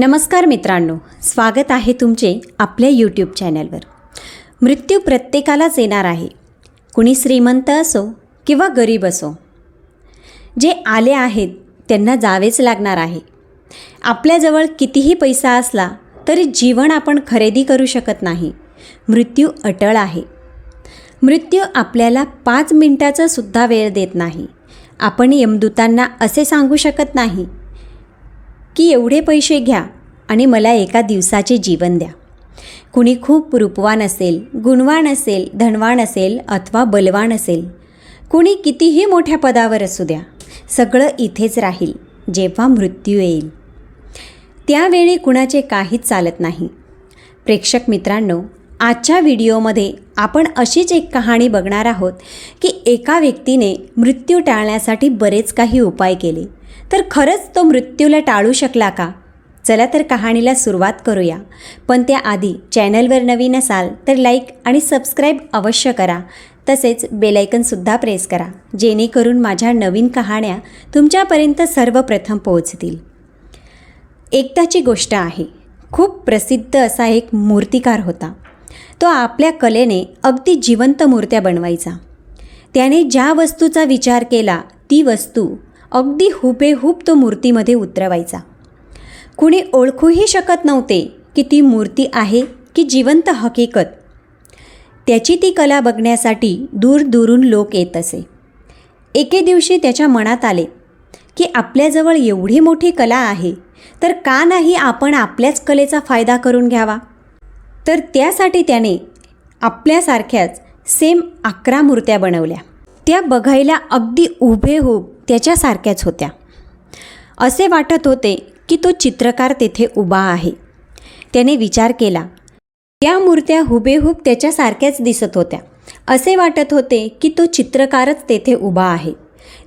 नमस्कार मित्रांनो स्वागत आहे तुमचे आपल्या यूट्यूब चॅनलवर मृत्यू प्रत्येकालाच येणार आहे. कुणी श्रीमंत असो किंवा गरीब असो जे आले आहेत त्यांना जावेच लागणार आहे. आपल्याजवळ कितीही पैसा असला तरी जीवन आपण खरेदी करू शकत नाही. मृत्यू अटळ आहे. मृत्यू आपल्याला पाच मिनिटाचा सुद्धा वेळ देत नाही. आपण यमदूतांना असे सांगू शकत नाही की एवढे पैसे घ्या आणि मला एका दिवसाचे जीवन द्या. कुणी खूप रूपवान असेल गुणवान असेल धनवान असेल अथवा बलवान असेल कुणी कितीही मोठ्या पदावर असू द्या सगळं इथेच राहील जेव्हा मृत्यू येईल. त्यावेळी कुणाचे काहीच चालत नाही. प्रेक्षक मित्रांनो आजच्या व्हिडिओमध्ये आपण अशीच एक कहाणी बघणार आहोत की एका व्यक्तीने मृत्यू टाळण्यासाठी बरेच काही उपाय केले. तर खरंच तो मृत्यूला टाळू शकला का? चला तर कहाणीला सुरुवात करूया. पण त्याआधी चॅनलवर नवीन असाल तर लाईक आणि सबस्क्राईब अवश्य करा. तसेच बेलायकनसुद्धा प्रेस करा जेणेकरून माझ्या नवीन कहाण्या तुमच्यापर्यंत सर्वप्रथम पोहोचतील. एकदाची गोष्ट आहे खूप प्रसिद्ध असा एक मूर्तिकार होता. तो आपल्या कलेने अगदी जिवंत मूर्त्या बनवायचा. त्याने ज्या वस्तूचा विचार केला ती वस्तू अगदी हुबेहूब तो मूर्तीमध्ये उतरवायचा. कुणी ओळखूही शकत नव्हते की ती मूर्ती आहे की जिवंत हकीकत. त्याची ती कला बघण्यासाठी दूरदूरून लोक येत असे. एके दिवशी त्याच्या मनात आले की आपल्याजवळ एवढी मोठी कला आहे तर का नाही आपण आपल्याच कलेचा फायदा करून घ्यावा? तर त्यासाठी त्याने आपल्यासारख्याच सेम अकरा मूर्त्या बनवल्या. त्या बघायला अगदी उभेहूब त्याच्यासारख्याच होत्या. असे वाटत होते की तो चित्रकार तेथे उभा आहे. त्याने विचार केला त्या मूर्त्या हुबेहूब त्याच्यासारख्याच दिसत होत्या. असे वाटत होते की तो चित्रकारच तेथे उभा आहे.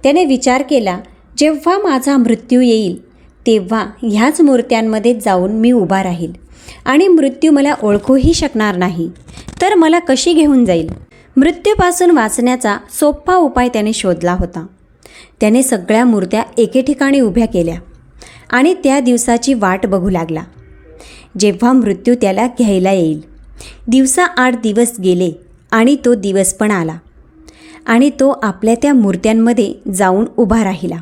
त्याने विचार केला जेव्हा माझा मृत्यू येईल तेव्हा ह्याच मूर्त्यांमध्ये जाऊन मी उभा राहील आणि मृत्यू मला ओळखूही शकणार नाही. तर मला कशी घेऊन जाईल? मृत्यूपासून वाचण्याचा सोपा उपाय त्याने शोधला होता. त्याने सगळ्या मूर्त्या एके ठिकाणी उभ्या केल्या आणि त्या दिवसाची वाट बघू लागला. जेव्हा मृत्यू त्याला घ्यायला येईल. दिवसा आठ दिवस गेले आणि तो दिवस पण आला आणि तो आपल्या त्या मूर्त्यांमध्ये जाऊन उभा राहिला.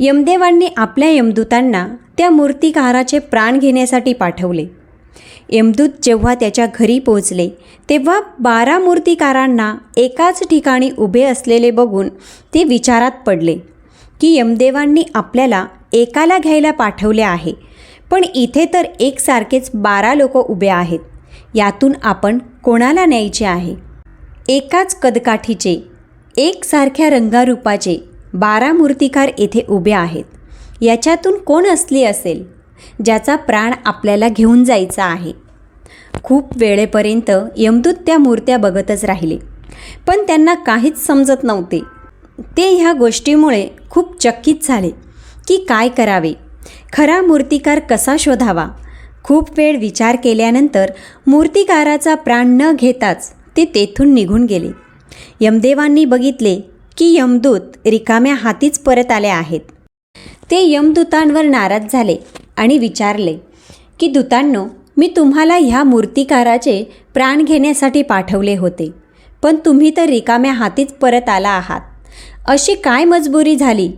यमदेवांनी आपल्या यमदूतांना त्या मूर्तिकाराचे प्राण घेण्यासाठी पाठवले. यमदूत जेव्हा त्याच्या घरी पोहोचले तेव्हा बारा मूर्तिकारांना एकाच ठिकाणी उभे असलेले बघून ते विचारात पडले की यमदेवांनी आपल्याला एकाला घ्यायला पाठवले आहे पण इथे तर एकसारखेच बारा लोक उभे आहेत यातून आपण कोणाला न्यायचे आहे? एकाच कदकाठीचे एकसारख्या रंगारूपाचे बारा मूर्तिकार येथे उभे आहेत याच्यातून कोण असली असेल? ज्याचा प्राण आपल्याला घेऊन जायचा आहे. खूप वेळेपर्यंत यमदूत त्या मूर्त्या बघतच राहिले. पण त्यांना काहीच समजत नव्हते. ते ह्या गोष्टीमुळे खूप चकित झाले की काय करावे? खरा मूर्तिकार कसा शोधावा? खूप वेळ विचार केल्यानंतर मूर्तिकाराचा प्राण न घेताच ते तेथून निघून गेले. यमदेवांनी बघितले की यमदूत रिकाम्या हातीच परत आले आहेत. ते यमदूतांवर नाराज झाले. आणि विचारले की दूतांनो मी तुम्हाला ह्या मूर्तिकाराचे प्राण घेण्यासाठी पाठवले होते पण तुम्ही तर रिकाम्या हातीच परत आला आहात. अशी काय मजबुरी झाली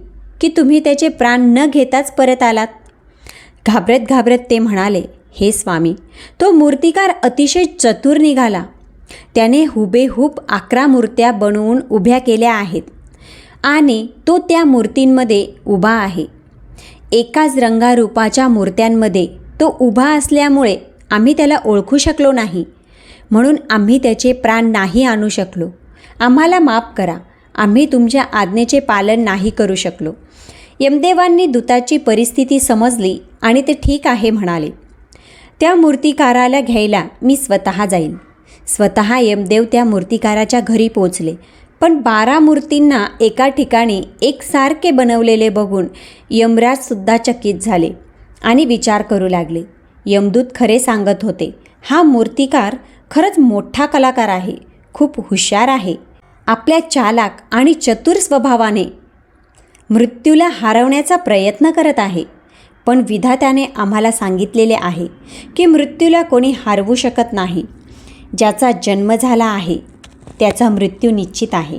की तुम्ही त्याचे प्राण न घेताच परत आलात? घाबरत घाबरत ते म्हणाले हे स्वामी तो मूर्तिकार अतिशय चतुर निघाला. त्याने हुबेहूब अकरा मूर्त्या बनवून उभ्या केल्या आहेत आणि तो त्या मूर्तींमध्ये उभा आहे. एकाच रंगारूपाच्या मूर्त्यांमध्ये तो उभा असल्यामुळे आम्ही त्याला ओळखू शकलो नाही. म्हणून आम्ही त्याचे प्राण नाही आणू शकलो. आम्हाला माफ करा. आम्ही तुमच्या आज्ञेचे पालन नाही करू शकलो. यमदेवांनी दूताची परिस्थिती समजली आणि ते ठीक आहे म्हणाले. त्या मूर्तिकाराला घ्यायला मी स्वतः जाईल स्वतः यमदेव त्या मूर्तिकाराच्या घरी पोचले. पण बारा मूर्तींना एका ठिकाणी एकसारखे बनवलेले बघून यमराजसुद्धा चकित झाले आणि विचार करू लागले. यमदूत खरे सांगत होते हा मूर्तिकार खरंच मोठा कलाकार आहे खूप हुशार आहे आपल्या चालाक आणि चतुर स्वभावाने मृत्यूला हरवण्याचा प्रयत्न करत आहे पण विधात्याने आम्हाला सांगितलेले आहे की मृत्यूला कोणी हरवू शकत नाही ज्याचा जन्म झाला आहे त्याचा मृत्यू निश्चित आहे.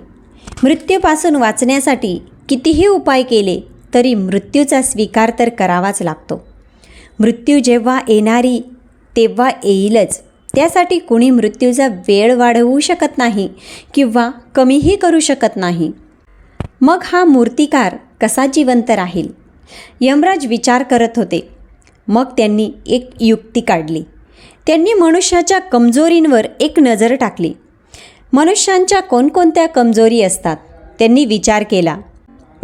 मृत्यूपासून वाचण्यासाठी कितीही उपाय केले तरी मृत्यूचा स्वीकार तर करावाच लागतो. मृत्यू जेव्हा येणारी तेव्हा येईलच. त्यासाठी कुणी मृत्यूचा वेळ वाढवू शकत नाही किंवा कमीही करू शकत नाही. मग हा मूर्तिकार कसा जिवंत राहील? यमराज विचार करत होते. मग त्यांनी एक युक्ती काढली. त्यांनी मनुष्याच्या कमजोरींवर एक नजर टाकली. मनुष्यांच्या कोणकोणत्या कमजोरी असतात त्यांनी विचार केला.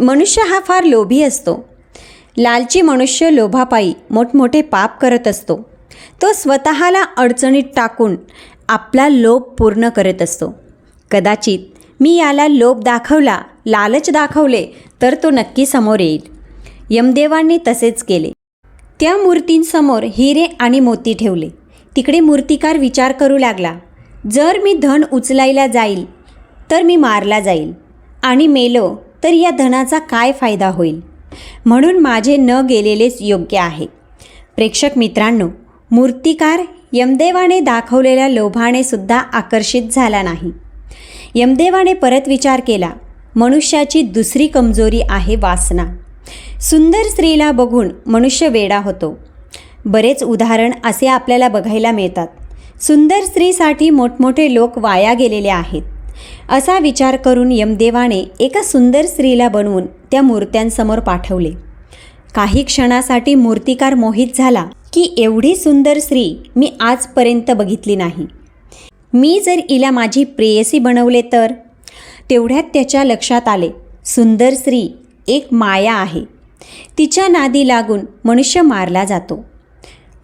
मनुष्य हा फार लोभी असतो. लालची मनुष्य लोभापायी मोठमोठे पाप करत असतो. तो स्वतःला अडचणीत टाकून आपला लोभ पूर्ण करत असतो. कदाचित मी याला लोभ दाखवला लालच दाखवले तर तो नक्की समोर येईल. यमदेवांनी तसेच केले. त्या मूर्तींसमोर हिरे आणि मोती ठेवले. तिकडे मूर्तिकार विचार करू लागला. जर मी धन उचलायला जाईल तर मी मारला जाईल. आणि मेलो तर या धनाचा काय फायदा होईल? म्हणून माझे न गेलेलेच योग्य आहे. प्रेक्षक मित्रांनो मूर्तिकार यमदेवाने दाखवलेल्या लोभाने सुद्धा आकर्षित झाला नाही. यमदेवाने परत विचार केला मनुष्याची दुसरी कमजोरी आहे वासना. सुंदर स्त्रीला बघून मनुष्य वेडा होतो. बरेच उदाहरण असे आपल्याला बघायला मिळतात. सुंदर स्त्रीसाठी मोठमोठे लोक वाया गेलेले आहेत. असा विचार करून यमदेवाने एका सुंदर स्त्रीला बनवून त्या मूर्त्यांसमोर पाठवले. काही क्षणासाठी मूर्तिकार मोहित झाला की एवढी सुंदर स्त्री मी आजपर्यंत बघितली नाही. मी जर हिला माझी प्रेयसी बनवले तर? तेवढ्यात त्याच्या लक्षात आले सुंदर स्त्री एक माया आहे. तिच्या नादी लागून मनुष्य मारला जातो.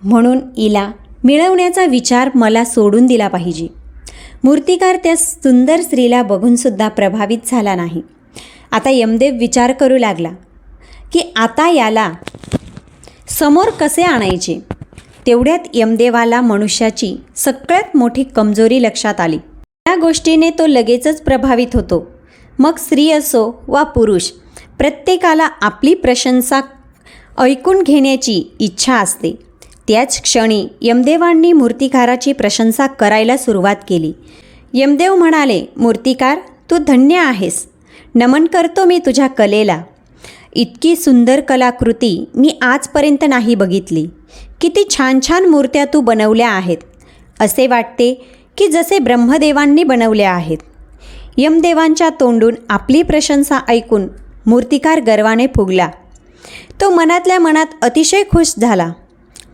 म्हणून हिला मिळवण्याचा विचार मला सोडून दिला पाहिजे. मूर्तिकार त्या सुंदर स्त्रीला बघूनसुद्धा प्रभावित झाला नाही. आता यमदेव विचार करू लागला की आता याला समोर कसे आणायचे? तेवढ्यात यमदेवाला मनुष्याची सगळ्यात मोठी कमजोरी लक्षात आली. या गोष्टीने तो लगेचच प्रभावित होतो. मग स्त्री असो वा पुरुष प्रत्येकाला आपली प्रशंसा ऐकून घेण्याची इच्छा असते. त्याच क्षणी यमदेवांनी मूर्तिकाराची प्रशंसा करायला सुरुवात केली. यमदेव म्हणाले मूर्तिकार तू धन्य आहेस. नमन करतो मी तुझ्या कलेला. इतकी सुंदर कलाकृती मी आजपर्यंत नाही बघितली. किती छान छान मूर्त्या तू बनवल्या आहेत. असे वाटते की जसे ब्रह्मदेवांनी बनवल्या आहेत. यमदेवांच्या तोंडून आपली प्रशंसा ऐकून मूर्तिकार गर्वाने फुगला. तो मनातल्या मनात अतिशय खुश झाला.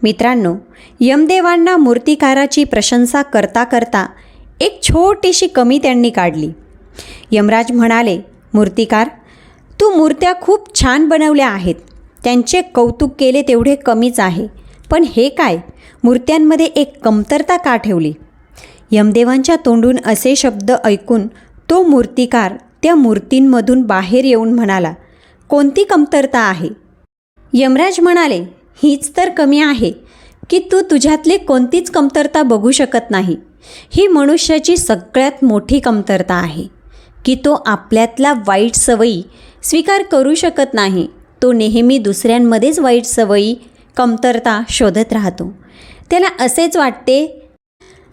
मित्रांनो यमदेवांना मूर्तिकाराची प्रशंसा करता करता एक छोटीशी कमी त्यांनी काढली. यमराज म्हणाले मूर्तिकार तू मूर्त्या खूप छान बनवल्या आहेत. त्यांचे कौतुक केले तेवढे कमीच आहे. पण हे काय? मूर्त्यांमध्ये एक कमतरता का ठेवली? यमदेवांच्या तोंडून असे शब्द ऐकून तो मूर्तिकार त्या मूर्तींमधून बाहेर येऊन म्हणाला कोणती कमतरता आहे? यमराज म्हणाले हीच तर कमी आहे की तू तुझ्यातली कोणतीच कमतरता बघू शकत नाही. ही मनुष्याची सगळ्यात मोठी कमतरता आहे की तो आपल्यातला वाईट सवयी स्वीकार करू शकत नाही. तो नेहमी दुसऱ्यांमध्येच वाईट सवयी कमतरता शोधत राहतो. त्याला असेच वाटते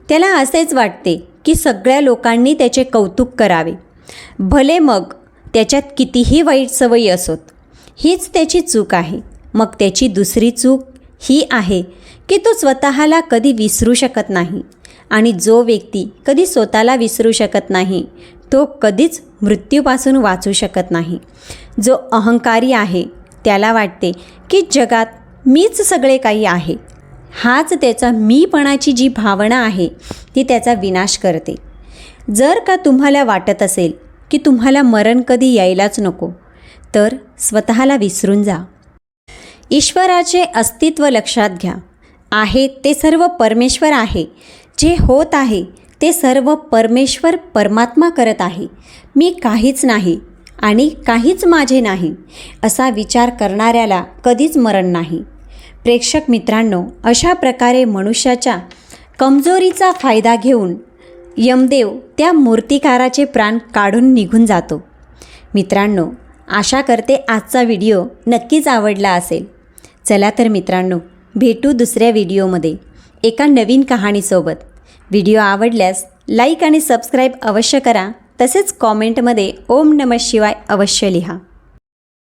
त्याला असेच वाटते की सगळ्या लोकांनी त्याचे कौतुक करावे. भले मग त्याच्यात कितीही वाईट सवयी असोत हीच त्याची चूक आहे. मग त्याची दुसरी चूक ही आहे की तो स्वतःला कधी विसरू शकत नाही आणि जो व्यक्ती कधी स्वतःला विसरू शकत नाही तो कधीच मृत्यूपासून वाचू शकत नाही. जो अहंकारी आहे त्याला वाटते की जगात मीच सगळे काही आहे. हाच त्याचा मीपणाची जी भावना आहे ती त्याचा विनाश करते. जर का तुम्हाला वाटत असेल की तुम्हाला मरण कधी यायलाच नको तर स्वतःला विसरून जा. ईश्वराचे अस्तित्व लक्षात घ्या. आहे ते सर्व परमेश्वर आहे. जे होत आहे ते सर्व परमेश्वर परमात्मा करत आहे. मी काहीच नाही आणि काहीच माझे नाही असा विचार करणाऱ्याला कधीच मरण नाही. प्रेक्षक मित्रांनो अशा प्रकारे मनुष्याच्या कमजोरीचा फायदा घेऊन यमदेव त्या मूर्तिकाराचे प्राण काढून निघून जातो. मित्रांनो आशा करते आजचा व्हिडिओ नक्कीच आवडला असेल. चला तर मित्रांनो भेटू दुसऱ्या व्हिडिओमध्ये. एका नवीन कहाणीसोबत. व्हिडिओ आवडल्यास लाईक आणि सबस्क्राईब अवश्य करा. तसेच कॉमेंटमध्ये ओम नम शिवाय अवश्य लिहा.